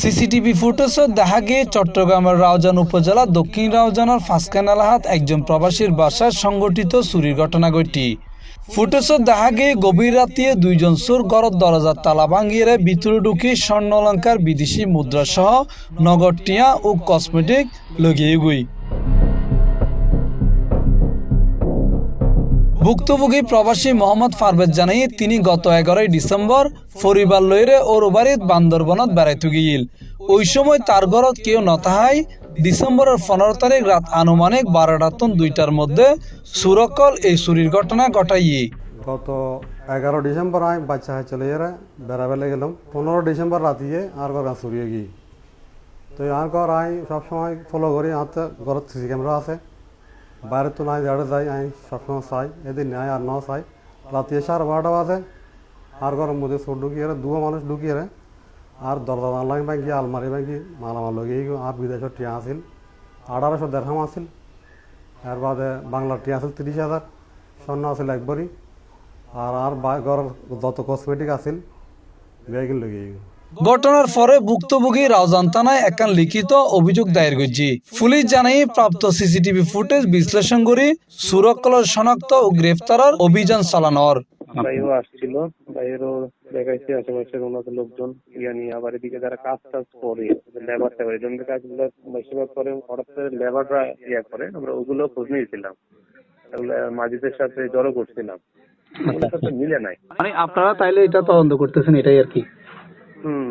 CCTV footage দেখা গিয়ে চট্টগ্রামের রাউজান উপজেলা, দক্ষিণ রাউজানের ফাঁসকান এলাহাত একজন প্রবাসীর বাসায় সংগঠিত চুরির ঘটনা ঘটি। ফুটেজ দেখা গিয়ে গভীর রাতিয়ে দুইজন চোর গড়ত দরজার তালা ভাঙিয়ে ভিতরে ঢুকি স্বর্ণ অলঙ্কার বিদেশি মুদ্রা সহ নগদ টিয়া ও কসমেটিক লগিয়ে গুই। ভুক্তভোগী প্রবাসী মোহাম্মদ পারভেজ জানাই তিনি গত এগারোই ডিসেম্বর পরিবার লইরে ওর বাড়িত বান্দরবনত বেড়াইতে গিয়েছিল। ওই সময় তার ঘরত কেউ নতাহাই ডিসেম্বরের পনেরো তারিখ রাত আনুমানিক বারোটা তন দুইটার মধ্যে সুরকল এই চুরির ঘটনা ঘটাইয়ে। গত এগারো ডিসেম্বর আমি বাচ্চা হাই চলে যারা বেড়াবেলে গেলাম। পনেরো ডিসেম্বর রাতিয়ে আর ঘর চুরিয়ে গিয়ে। তো আর ঘর আই সবসময় ফলো করি আর তো ঘরত সিসি ক্যামেরা আছে। বাইরে তো নাই যাড়ে যাই আমি সবসময় চাই এদিন নাই আর ন চাই রাতি সাড়ে বারোটা বাজে আর ঘরের মধ্যে চোর ঢুকিয়ে রে দুয়া মানুষ ঢুকিয়ে রে আর দরজা জানলাই ভাঙ্গি আলমারি ভাঙ্গি মালামাল লগিয়ে গিয়ে আর বিদেশের টিয়া আছিল আঠারোশো দেড়হাম আছিল এর বাদে বাংলার টিয়া আছিল তিরিশ হাজার স্বর্ণ আছিল একবারই আর আর ঘরের যত কসমেটিক আছিল বেগিন লগিয়ে গিয়ে ঘটনার পরে ভুক্তভোগী রাউজান থানায় একখান লিখিত অভিযোগ দায়ের করছি। পুলিশ জানাই প্রাপ্ত সিসিটিভি ফুটেজ বিশ্লেষণ করে সুরকলের শনাক্ত ও গ্রেফতারের অভিযান চালানোর। আসছিল দেখাইছে আশেপাশের লোকজন। ইয়া নিয়ে আবার এদিকে যারা কাজ টাজ করে লেবার টেবার এই কাজগুলো বেশিরভাগ করে হঠাৎ করে লেবাররা ইয়া করে আমরা ওগুলো খোঁজ নিয়েছিলাম। মাজিদের সাথে জড়ো করছিলাম। সাথে মিলে নাই। মানে আপনারা তাইলে এটা তদন্ত করতেছেন এটাই আর কি? Hmm.